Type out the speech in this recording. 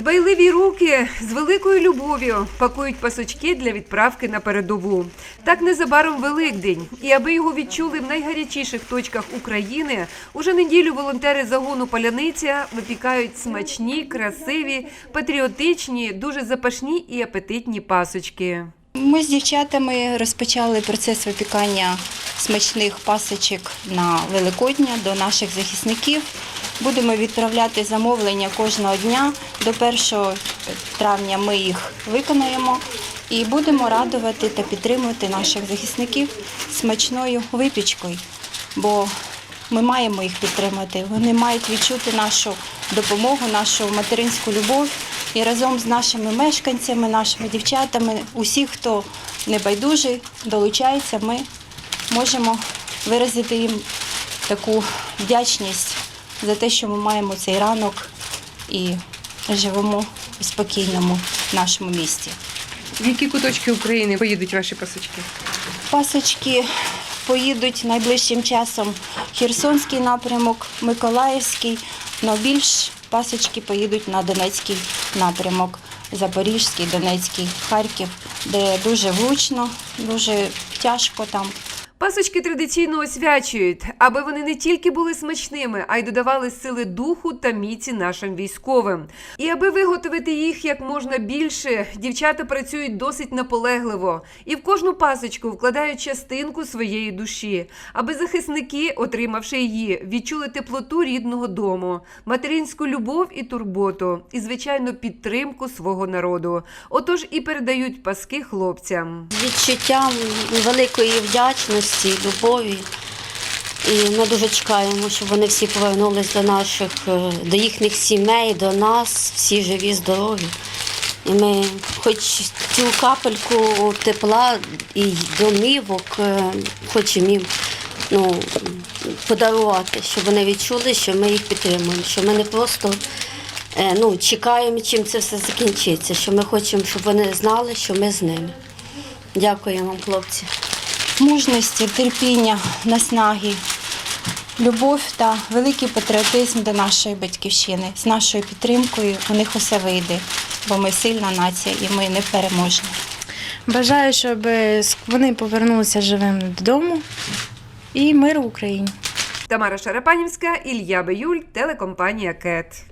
Дбайливі руки з великою любов'ю пакують пасочки для відправки на передову. Так незабаром Великдень. І аби його відчули в найгарячіших точках України, уже неділю волонтери загону Паляниця випікають смачні, красиві, патріотичні, дуже запашні і апетитні пасочки. Ми з дівчатами розпочали процес випікання смачних пасочок на Великодня до наших захисників. Будемо відправляти замовлення кожного дня. До 1 травня ми їх виконаємо і будемо радувати та підтримувати наших захисників смачною випічкою. Бо ми маємо їх підтримати. Вони мають відчути нашу допомогу, нашу материнську любов. І разом з нашими мешканцями, нашими дівчатами, усі, хто небайдужий, долучається, ми можемо виразити їм таку вдячність за те, що ми маємо цей ранок і живемо у спокійному нашому місті. В які куточки України поїдуть ваші пасочки? Пасочки поїдуть найближчим часом Херсонський напрямок, Миколаївський, але більш пасочки поїдуть на Донецький напрямок, Запорізький, Донецький, Харків, де дуже влучно, дуже тяжко там. Пасочки традиційно освячують, аби вони не тільки були смачними, а й додавали сили духу та міці нашим військовим. І аби виготовити їх як можна більше, дівчата працюють досить наполегливо і в кожну пасочку вкладають частинку своєї душі, аби захисники, отримавши її, відчули теплоту рідного дому, материнську любов і турботу, і звичайно підтримку свого народу. Отож і передають паски хлопцям. відчуттям великої вдячності, любові. І ми дуже чекаємо, щоб вони всі повернулись до наших, е, до їхніх сімей, до нас, всі живі, здорові. І ми хоч цю капельку тепла і домівок е, хочемо їм ну, подарувати, щоб вони відчули, що ми їх підтримуємо, що ми не просто е, ну, чекаємо, чим це все закінчиться, що ми хочемо, щоб вони знали, що ми з ними. Дякую вам, хлопці. Мужності, терпіння, наснаги, любов та великий патріотизм до нашої батьківщини. З нашою підтримкою у них усе вийде, бо ми сильна нація і ми не переможні. Бажаю, щоб вони повернулися живими додому і мир в Україні. Тамара Шарапанівська, Ілля Биюль, телекомпанія КЕТ.